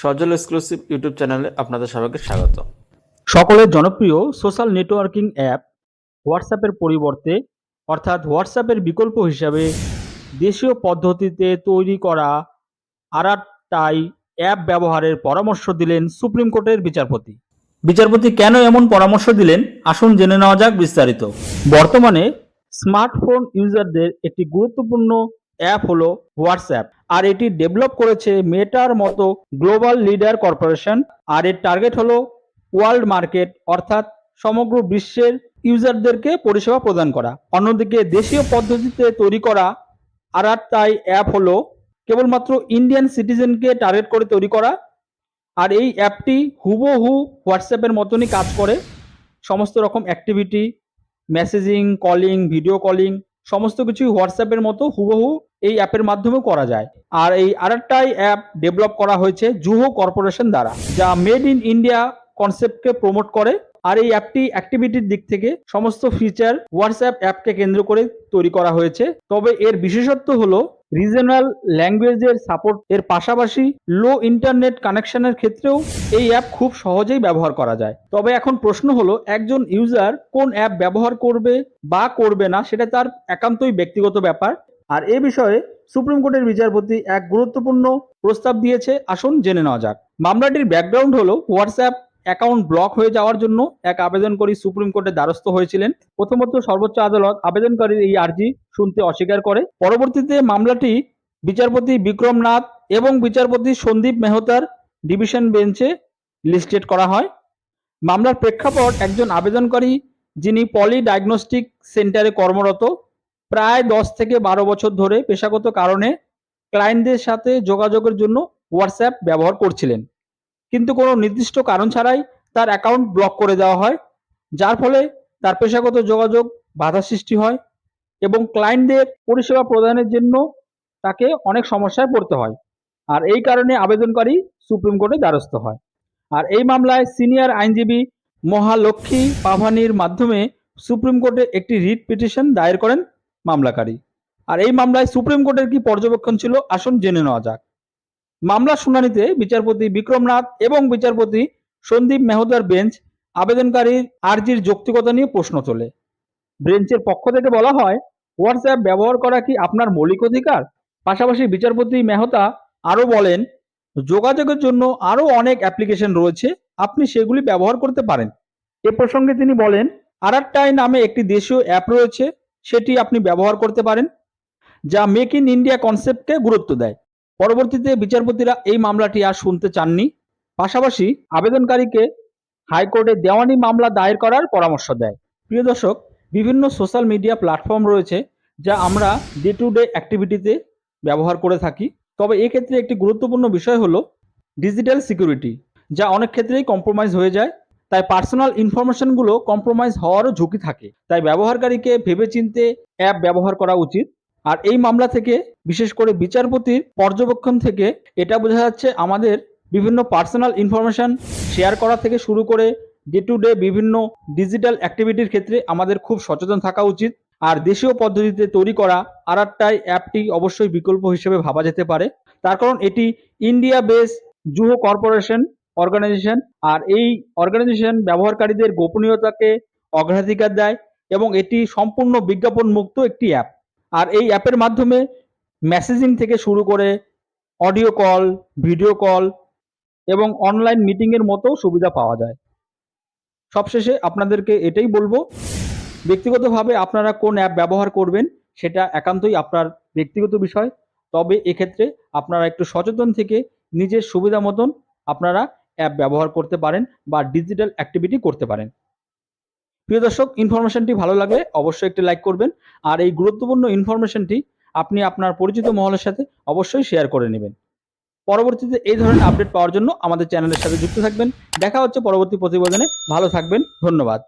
সজল exclusive YouTube চ্যানেলে আপনাদের সবাইকে স্বাগত। সকলের জনপ্রিয় সোশ্যাল নেটওয়ার্কিং অ্যাপ হোয়াটসঅ্যাপের পরিবর্তে, অর্থাৎ হোয়াটসঅ্যাপের বিকল্প হিসাবে দেশীয় পদ্ধতিতে তৈরি করা আরাটাই অ্যাপ ব্যবহারের পরামর্শ দিলেন সুপ্রিম কোর্টের বিচারপতি। বিচারপতি কেন এমন পরামর্শ দিলেন? আসুন জেনে নেওয়া যাক বিস্তারিত। বর্তমানে স্মার্টফোন ইউজারদের একটি গুরুত্বপূর্ণ অ্যাপ হলো হোয়াটসঅ্যাপ আর এটি ডেভেলপ করেছে মেটার মতো গ্লোবাল লিডার কর্পোরেশন আর এর টার্গেট হলো ওয়ার্ল্ড মার্কেট অর্থাৎ সমগ্র বিশ্বের ইউজারদেরকে পরিষেবা প্রদান করা। অন্যদিকে দেশীয় পদ্ধতিতে তৈরি করা আর তাই অ্যাপ হলো কেবলমাত্র ইন্ডিয়ান সিটিজেনকে টার্গেট করে তৈরি করা। আর এই অ্যাপটি হুবহু হোয়াটসঅ্যাপের মতনই কাজ করে। সমস্ত রকম activity messaging calling video calling সমস্ত কিছু হোয়াটসঅ্যাপের মতো হুবহু এই অ্যাপের মাধ্যমে করা যায়। আর এই আরেকটাই অ্যাপ ডেভেলপ করা হয়েছে জুহো কর্পোরেশন দ্বারা, যা মেড ইন ইন্ডিয়া কনসেপ্টকে প্রমোট করে। আর এই অ্যাপটি অ্যাক্টিভিটির দিক থেকে সমস্ত ফিচার হোয়াটসঅ্যাপ অ্যাপকে কেন্দ্র করে তৈরি করা হয়েছে। তবে এর বিশেষত্ব হলো রিজনাল ল্যাঙ্গুয়েজের সাপোর্ট এর পাশাপাশি লো ইন্টারনেট কানেকশনের ক্ষেত্রেও এই অ্যাপ খুব সহজেই ব্যবহার করা যায়। তবে এখন প্রশ্ন হলো, একজন ইউজার কোন অ্যাপ ব্যবহার করবে বা করবে না, সেটা তার একান্তই ব্যক্তিগত ব্যাপার। আর এ বিষয়ে সুপ্রিম কোর্টের বিচারপতি এক গুরুত্বপূর্ণ প্রস্তাব দিয়েছে। আসুন জেনে নেওয়া যাক। মামলাটির ব্যাকগ্রাউন্ড হলো হোয়াটসঅ্যাপ অ্যাকাউন্ট ব্লক হয়ে যাওয়ার জন্য এক আবেদনকারী সুপ্রিম কোর্টের দ্বারস্থ হয়েছিলেন। প্রথমত সর্বোচ্চ আদালত আবেদনকারীর এই আর্জি শুনতে অস্বীকার করে। পরবর্তীতে মামলাটি বিচারপতি বিক্রম নাথ এবং বিচারপতি সন্দীপ মেহতার ডিভিশন বেঞ্চে লিস্টেড করা হয়। মামলার প্রেক্ষাপট একজন আবেদনকারী যিনি পলি ডায়াগনস্টিক সেন্টারে কর্মরত, প্রায় দশ থেকে বারো বছর ধরে পেশাগত কারণে ক্লায়েন্টদের সাথে যোগাযোগের জন্য হোয়াটসঅ্যাপ ব্যবহার করছিলেন। কিন্তু কোনো নির্দিষ্ট কারণ ছাড়াই তার অ্যাকাউন্ট ব্লক করে দেওয়া হয়, যার ফলে তার পেশাগত যোগাযোগ বাধা সৃষ্টি হয় এবং ক্লায়েন্টদের পরিষেবা প্রদানের জন্য তাকে অনেক সমস্যায় পড়তে হয়। আর এই কারণে আবেদনকারী সুপ্রিম কোর্টে দ্বারস্থ হয়। আর এই মামলায় সিনিয়র আইনজীবী মহালক্ষ্মী পাভানির মাধ্যমে সুপ্রিম কোর্টে একটি রিট পিটিশন দায়ের করেন মামলাকারী। আর এই মামলায় সুপ্রিম কোর্টের কি পর্যবেক্ষণ ছিল আসুন জেনে নেওয়া যাক। মামলার শুনানিতে বিচারপতি বিক্রমনাথ এবং বিচারপতি সন্দীপ মেহতার বেঞ্চ আবেদনকারীর আর্জির যৌক্তিকতা নিয়ে প্রশ্ন তোলে। বেঞ্চের পক্ষ থেকে বলা হয়, হোয়াটসঅ্যাপ ব্যবহার করা কি আপনার মৌলিক অধিকার? পাশাপাশি বিচারপতি মেহতা আরও বলেন, যোগাযোগের জন্য আরও অনেক অ্যাপ্লিকেশন রয়েছে, আপনি সেগুলি ব্যবহার করতে পারেন। এ প্রসঙ্গে তিনি বলেন আরাট্টাই নামে একটি দেশীয় অ্যাপ রয়েছে, সেটি আপনি ব্যবহার করতে পারেন, যা মেক ইন ইন্ডিয়া কনসেপ্টকে গুরুত্ব দেয়। পরবর্তীতে বিচারপতিরা এই মামলাটি আর শুনতে চাননি। পাশাপাশি আবেদনকারীকে হাইকোর্টে দেওয়ানি মামলা দায়ের করার পরামর্শ দেয়। প্রিয় দর্শক, বিভিন্ন সোশ্যাল মিডিয়া প্ল্যাটফর্ম রয়েছে যা আমরা ডে টু ডে অ্যাক্টিভিটিতে ব্যবহার করে থাকি। তবে এক্ষেত্রে একটি গুরুত্বপূর্ণ বিষয় হলো ডিজিটাল সিকিউরিটি, যা অনেক ক্ষেত্রেই কম্প্রোমাইজ হয়ে যায়। তাই পার্সোনাল ইনফরমেশনগুলো কম্প্রোমাইজ হওয়ারও ঝুঁকি থাকে। তাই ব্যবহারকারীকে ভেবেচিন্তে অ্যাপ ব্যবহার করা উচিত। আর এই মামলা থেকে, বিশেষ করে বিচারপতির পর্যবেক্ষণ থেকে, এটা বোঝা যাচ্ছে আমাদের বিভিন্ন পার্সোনাল ইনফরমেশন শেয়ার করা থেকে শুরু করে ডে টু ডে বিভিন্ন ডিজিটাল অ্যাক্টিভিটির ক্ষেত্রে আমাদের খুব সচেতন থাকা উচিত। আর দেশীয় পদ্ধতিতে তৈরি করা আর একটাই অ্যাপটি অবশ্যই বিকল্প হিসেবে ভাবা যেতে পারে। তার কারণ এটি India base Zoho corporation organisation আর এই অর্গানাইজেশন ব্যবহারকারীদের গোপনীয়তাকে অগ্রাধিকার দেয় এবং এটি সম্পূর্ণ বিজ্ঞাপন মুক্ত একটি অ্যাপ। আর এই অ্যাপের মাধ্যমে মেসেজিং থেকে শুরু করে অডিও কল ভিডিও কল এবং অনলাইন মিটিংয়ের মতো সুবিধা পাওয়া যায়। সবশেষে আপনাদেরকে এটাই বলব, ব্যক্তিগতভাবে আপনারা কোন অ্যাপ ব্যবহার করবেন সেটা একান্তই আপনার ব্যক্তিগত বিষয়, তবে এক্ষেত্রে আপনারা একটু সচেতন থেকে নিজের সুবিধা মতন আপনারা অ্যাপ ব্যবহার করতে পারেন বা ডিজিটাল অ্যাক্টিভিটি করতে পারেন। প্রিয় দর্শক ইনফরমেশনটি ভালো লাগলে অবশ্যই একটি লাইক করবেন আর এই গুরুত্বপূর্ণ ইনফরমেশনটি আপনি আপনার পরিচিত মহলের সাথে অবশ্যই শেয়ার করে নেবেন। পরবর্তীতে এই ধরনের আপডেট পাওয়ার জন্য আমাদের চ্যানেলের সাথে যুক্ত থাকবেন। দেখা হচ্ছে পরবর্তী প্রতিবেদনে। ভালো থাকবেন। ধন্যবাদ।